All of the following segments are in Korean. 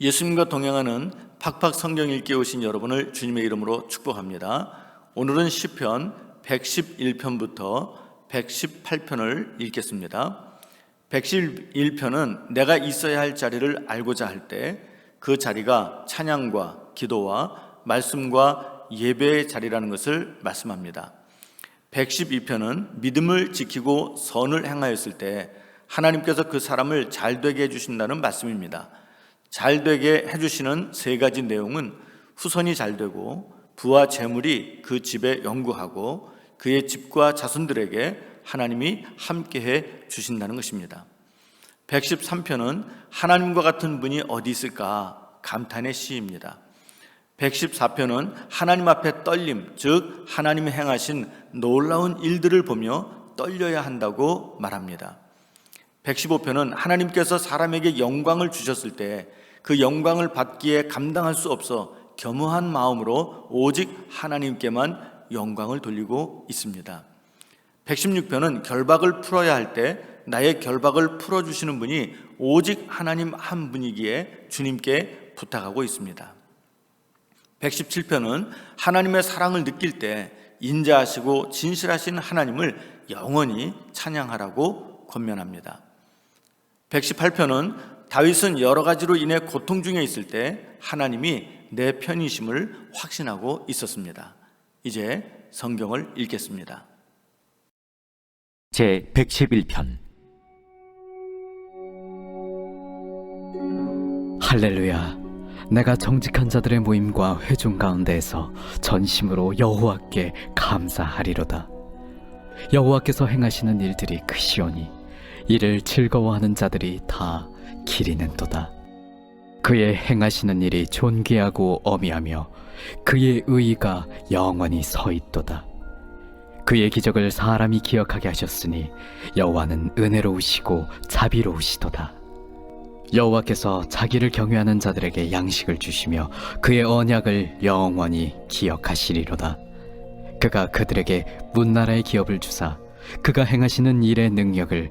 예수님과 동행하는 팍팍 성경 읽기 오신 여러분을 주님의 이름으로 축복합니다. 오늘은 시편 111편부터 118편을 읽겠습니다. 111편은 내가 있어야 할 자리를 알고자 할 때 그 자리가 찬양과 기도와 말씀과 예배의 자리라는 것을 말씀합니다. 112편은 믿음을 지키고 선을 행하였을 때 하나님께서 그 사람을 잘 되게 해 주신다는 말씀입니다. 잘 되게 해주시는 세 가지 내용은 후손이 잘 되고 부와 재물이 그 집에 영구하고 그의 집과 자손들에게 하나님이 함께해 주신다는 것입니다. 113편은 하나님과 같은 분이 어디 있을까 감탄의 시입니다. 114편은 하나님 앞에 떨림, 즉 하나님이 행하신 놀라운 일들을 보며 떨려야 한다고 말합니다. 115편은 하나님께서 사람에게 영광을 주셨을 때 그 영광을 받기에 감당할 수 없어 겸허한 마음으로 오직 하나님께만 영광을 돌리고 있습니다. 116편은 결박을 풀어야 할 때 나의 결박을 풀어주시는 분이 오직 하나님 한 분이기에 주님께 부탁하고 있습니다. 117편은 하나님의 사랑을 느낄 때 인자하시고 진실하신 하나님을 영원히 찬양하라고 권면합니다. 118편은 다윗은 여러 가지로 인해 고통 중에 있을 때 하나님이 내 편이심을 확신하고 있었습니다. 이제 성경을 읽겠습니다. 제 111편 할렐루야 내가 정직한 자들의 모임과 회중 가운데에서 전심으로 여호와께 감사하리로다 여호와께서 행하시는 일들이 크시오니 이를 즐거워하는 자들이 다 기리는도다 그의 행하시는 일이 존귀하고 어미하며 그의 의의가 영원히 서 있도다 그의 기적을 사람이 기억하게 하셨으니 여호와는 은혜로우시고 자비로우시도다. 여호와께서 자기를 경외하는 자들에게 양식을 주시며 그의 언약을 영원히 기억하시리로다. 그가 그들에게 문나라의 기업을 주사 그가 행하시는 일의 능력을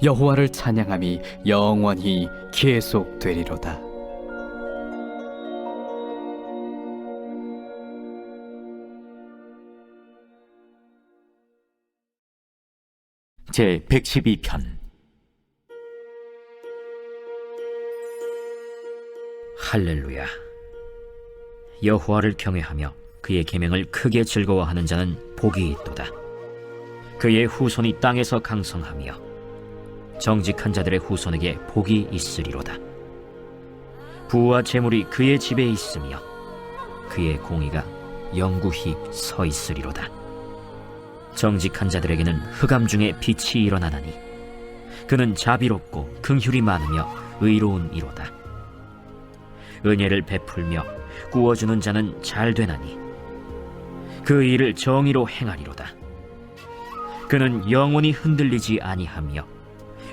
여호와를 찬양함이 영원히 계속되리로다. 제 112편 할렐루야. 여호와를 경외하며 그의 계명을 크게 즐거워하는 자는 복이 있도다. 그의 후손이 땅에서 강성하며 정직한 자들의 후손에게 복이 있으리로다. 부와 재물이 그의 집에 있으며 그의 공의가 영구히 서 있으리로다. 정직한 자들에게는 흑암 중에 빛이 일어나나니 그는 자비롭고 긍휼이 많으며 의로운 이로다. 은혜를 베풀며 구워주는 자는 잘 되나니 그 일을 정의로 행하리로다. 그는 영원히 흔들리지 아니하며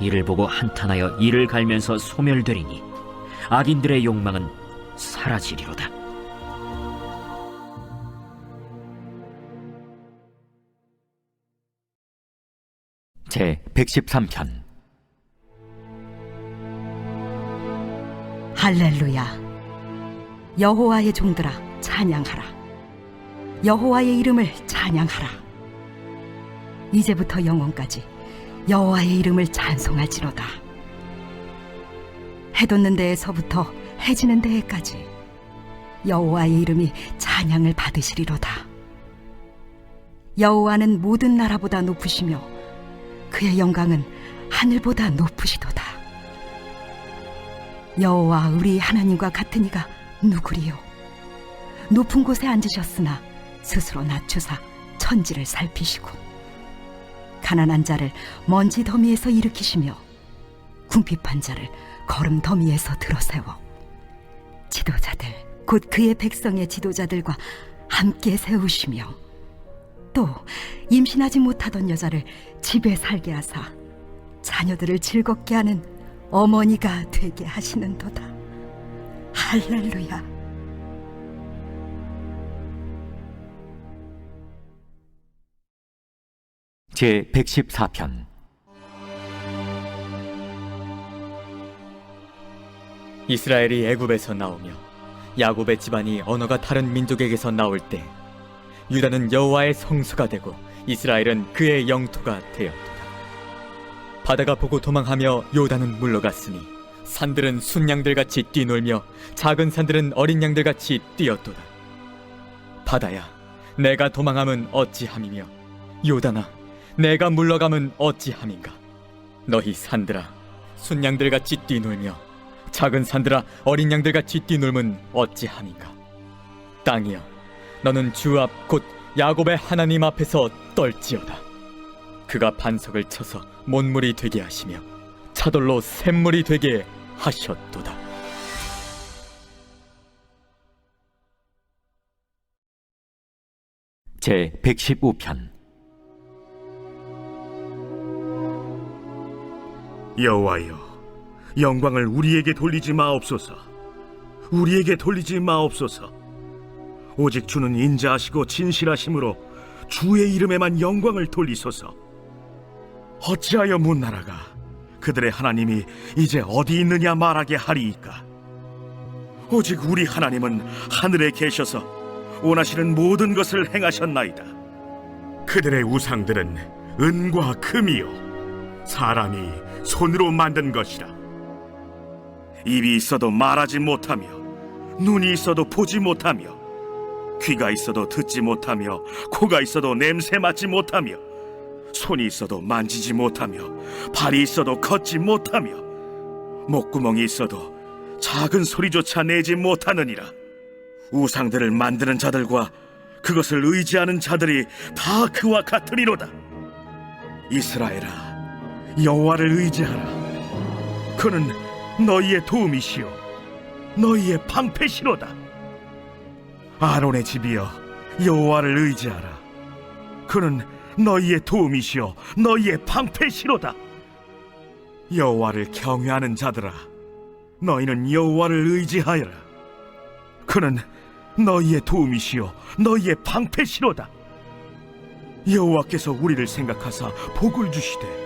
이를 보고 한탄하여 이를 갈면서 소멸되리니 악인들의 욕망은 사라지리로다. 제 113편. 할렐루야. 여호와의 종들아 찬양하라. 여호와의 이름을 찬양하라. 이제부터 영원까지 여호와의 이름을 찬송할지로다 해돋는 데에서부터 해지는 데에까지 여호와의 이름이 찬양을 받으시리로다. 여호와는 모든 나라보다 높으시며 그의 영광은 하늘보다 높으시도다. 여호와 우리 하나님과 같은 이가 누구리요? 높은 곳에 앉으셨으나 스스로 낮추사 천지를 살피시고 가난한 자를 먼지 더미에서 일으키시며 궁핍한 자를 걸음 더미에서 들어세워. 지도자들 곧 그의 백성의 지도자들과 함께 세우시며 또 임신하지 못하던 여자를 집에 살게 하사 자녀들을 즐겁게 하는 어머니가 되게 하시는도다. 할렐루야 제 114편 이스라엘이 애굽에서 나오며 야곱의 집안이 언어가 다른 민족에게서 나올 때 유다는 여호와의 성소가 되고 이스라엘은 그의 영토가 되었도다. 바다가 보고 도망하며 요단은 물러갔으니 산들은 순양들같이 뛰놀며 작은 산들은 어린 양들같이 뛰었도다. 바다야, 내가 도망함은 어찌함이며 요단아, 내가 물러감은 어찌함인가? 너희 산들아, 순양들 같이 뛰놀며 작은 산들아 어린 양들 같이 뛰놀면 어찌함인가? 땅이여 너는 주 앞 곧 야곱의 하나님 앞에서 떨지어다. 그가 반석을 쳐서 못물이 되게 하시며 차돌로 샘물이 되게 하셨도다. 제 115편 여호와여 영광을 우리에게 돌리지 마옵소서. 우리에게 돌리지 마옵소서. 오직 주는 인자하시고 진실하심으로 주의 이름에만 영광을 돌리소서. 어찌하여 문나라가 그들의 하나님이 이제 어디 있느냐 말하게 하리이까? 오직 우리 하나님은 하늘에 계셔서 원하시는 모든 것을 행하셨나이다. 그들의 우상들은 은과 금이요 사람이 손으로 만든 것이라. 입이 있어도 말하지 못하며 눈이 있어도 보지 못하며 귀가 있어도 듣지 못하며 코가 있어도 냄새 맡지 못하며 손이 있어도 만지지 못하며 발이 있어도 걷지 못하며 목구멍이 있어도 작은 소리조차 내지 못하느니라. 우상들을 만드는 자들과 그것을 의지하는 자들이 다 그와 같으리로다. 이스라엘아 여호와를 의지하라. 그는 너희의 도움이시요 너희의 방패시로다. 아론의 집이여 여호와를 의지하라. 그는 너희의 도움이시요 너희의 방패시로다. 여호와를 경외하는 자들아 너희는 여호와를 의지하여라. 그는 너희의 도움이시요 너희의 방패시로다. 여호와께서 우리를 생각하사 복을 주시되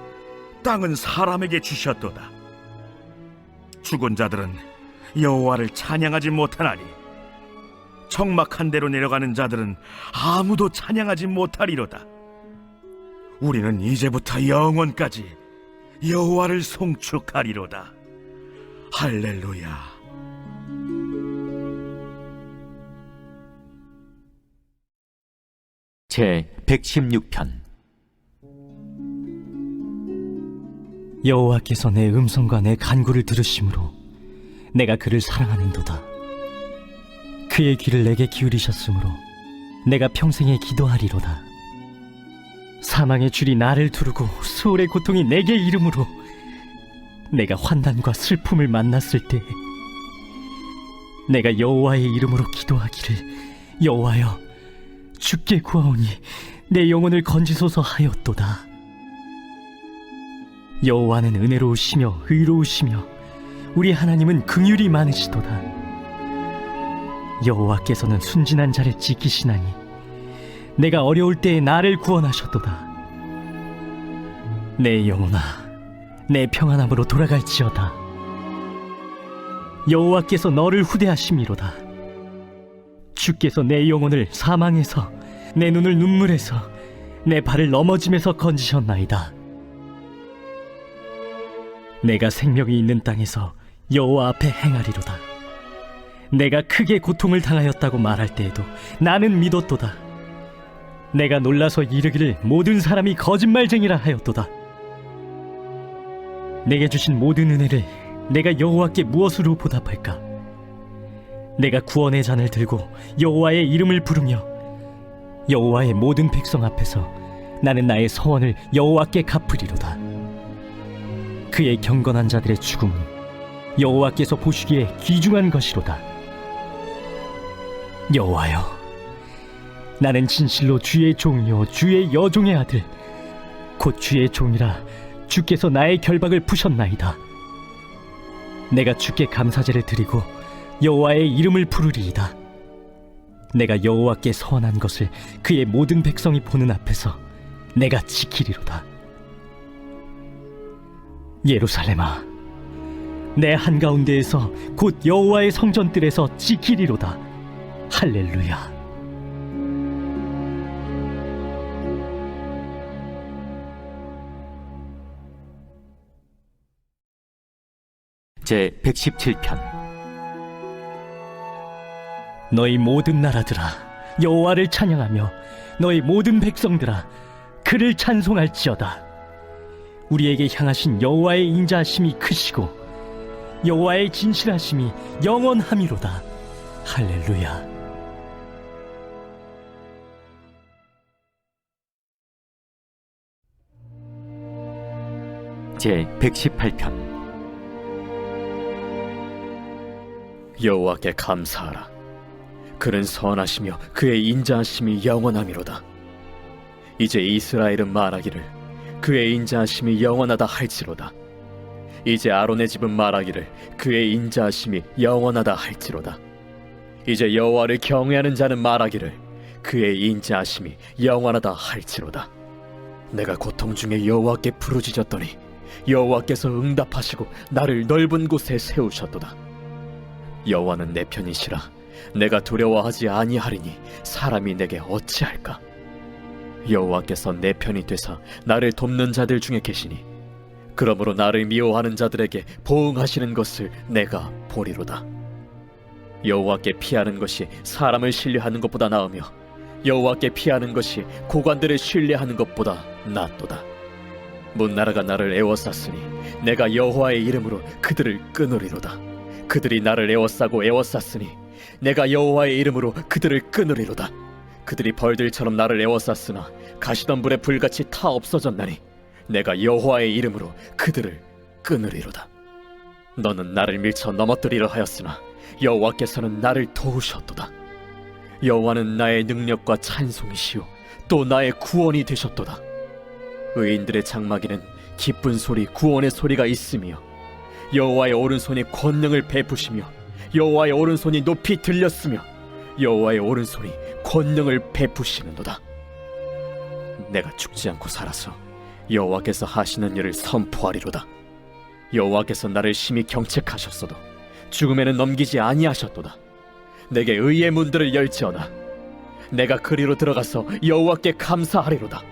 땅은 사람에게 주셨도다. 죽은 자들은 여호와를 찬양하지 못하나니 적막한 데로 내려가는 자들은 아무도 찬양하지 못하리로다. 우리는 이제부터 영원까지 여호와를 송축하리로다. 할렐루야. 제 116편 여호와께서 내 음성과 내 간구를 들으심으로 내가 그를 사랑하는도다. 그의 귀를 내게 기울이셨으므로 내가 평생에 기도하리로다. 사망의 줄이 나를 두르고 수월의 고통이 내게 이름으로 내가 환난과 슬픔을 만났을 때 내가 여호와의 이름으로 기도하기를 여호와여 주께 구하오니 내 영혼을 건지소서 하였도다. 여호와는 은혜로우시며 의로우시며 우리 하나님은 긍휼이 많으시도다. 여호와께서는 순진한 자를 지키시나니 내가 어려울 때에 나를 구원하셨도다. 내 영혼아, 내 평안함으로 돌아갈지어다. 여호와께서 너를 후대하심이로다. 주께서 내 영혼을 사망에서 내 눈을 눈물에서 내 발을 넘어짐에서 건지셨나이다. 내가 생명이 있는 땅에서 여호와 앞에 행하리로다. 내가 크게 고통을 당하였다고 말할 때에도 나는 믿었도다. 내가 놀라서 이르기를 모든 사람이 거짓말쟁이라 하였도다. 내게 주신 모든 은혜를 내가 여호와께 무엇으로 보답할까? 내가 구원의 잔을 들고 여호와의 이름을 부르며 여호와의 모든 백성 앞에서 나는 나의 서원을 여호와께 갚으리로다. 그의 경건한 자들의 죽음은 여호와께서 보시기에 귀중한 것이로다. 여호와여, 나는 진실로 주의 종이요 주의 여종의 아들, 곧 주의 종이라 주께서 나의 결박을 푸셨나이다. 내가 주께 감사제를 드리고 여호와의 이름을 부르리이다. 내가 여호와께 서원한 것을 그의 모든 백성이 보는 앞에서 내가 지키리로다. 예루살렘아, 내 한가운데에서 곧 여호와의 성전들에서 지키리로다. 할렐루야. 제 117편 너희 모든 나라들아 여호와를 찬양하며 너희 모든 백성들아 그를 찬송할지어다 우리에게 향하신 여호와의 인자하심이 크시고 여호와의 진실하심이 영원함이로다 할렐루야 제 118편 여호와께 감사하라. 그는 선하시며 그의 인자하심이 영원함이로다. 이제 이스라엘은 말하기를 그의 인자하심이 영원하다 할지로다. 이제 아론의 집은 말하기를 그의 인자하심이 영원하다 할지로다. 이제 여호와를 경외하는 자는 말하기를 그의 인자하심이 영원하다 할지로다. 내가 고통 중에 여호와께 부르짖었더니 여호와께서 응답하시고 나를 넓은 곳에 세우셨도다. 여호와는 내 편이시라 내가 두려워하지 아니하리니 사람이 내게 어찌할까 여호와께서 내 편이 되사 나를 돕는 자들 중에 계시니 그러므로 나를 미워하는 자들에게 보응하시는 것을 내가 보리로다. 여호와께 피하는 것이 사람을 신뢰하는 것보다 나으며 여호와께 피하는 것이 고관들을 신뢰하는 것보다 낫도다. 문나라가 나를 애워쌌으니 내가 여호와의 이름으로 그들을 끊으리로다. 그들이 나를 애워싸고 애워쌌으니 내가 여호와의 이름으로 그들을 끊으리로다. 그들이 벌들처럼 나를 애워쌌으나 가시던 불에 불같이 타 없어졌나니 내가 여호와의 이름으로 그들을 끊으리로다. 너는 나를 밀쳐 넘어뜨리려 하였으나 여호와께서는 나를 도우셨도다. 여호와는 나의 능력과 찬송이시요 또 나의 구원이 되셨도다. 의인들의 장막에는 기쁜 소리 구원의 소리가 있으며 여호와의 오른손이 권능을 베푸시며 여호와의 오른손이 높이 들렸으며 여호와의 오른손이 권능을 베푸시는도다. 내가 죽지 않고 살아서 여호와께서 하시는 일을 선포하리로다. 여호와께서 나를 심히 경책하셨어도 죽음에는 넘기지 아니하셨도다. 내게 의의 문들을 열지어다. 내가 그리로 들어가서 여호와께 감사하리로다.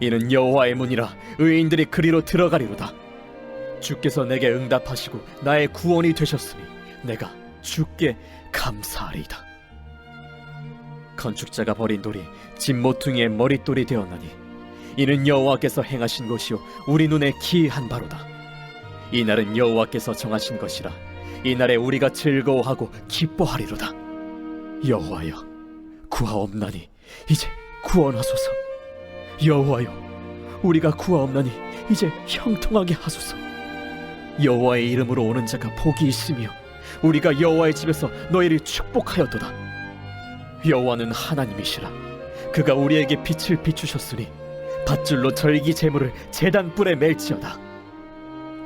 이는 여호와의 문이라 의인들이 그리로 들어가리로다. 주께서 내게 응답하시고 나의 구원이 되셨으니 내가 주께 감사하리이다. 건축자가 버린 돌이 집 모퉁이의 머릿돌이 되었나니 이는 여호와께서 행하신 것이요 우리 눈에 기이한 바로다. 이 날은 여호와께서 정하신 것이라 이 날에 우리가 즐거워하고 기뻐하리로다. 여호와여 구하옵나니 이제 구원하소서. 여호와여 우리가 구하옵나니 이제 형통하게 하소서. 여호와의 이름으로 오는 자가 복이 있으며 우리가 여호와의 집에서 너희를 축복하였도다. 여호와는 하나님이시라. 그가 우리에게 빛을 비추셨으니 밧줄로 절기 제물을 제단 뿔에 멜지어다.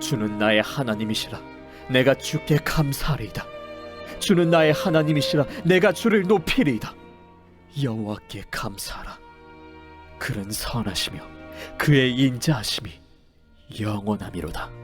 주는 나의 하나님이시라. 내가 주께 감사하리이다. 주는 나의 하나님이시라 내가 주를 높이리이다. 여호와께 감사하라. 그는 선하시며 그의 인자하심이 영원함이로다.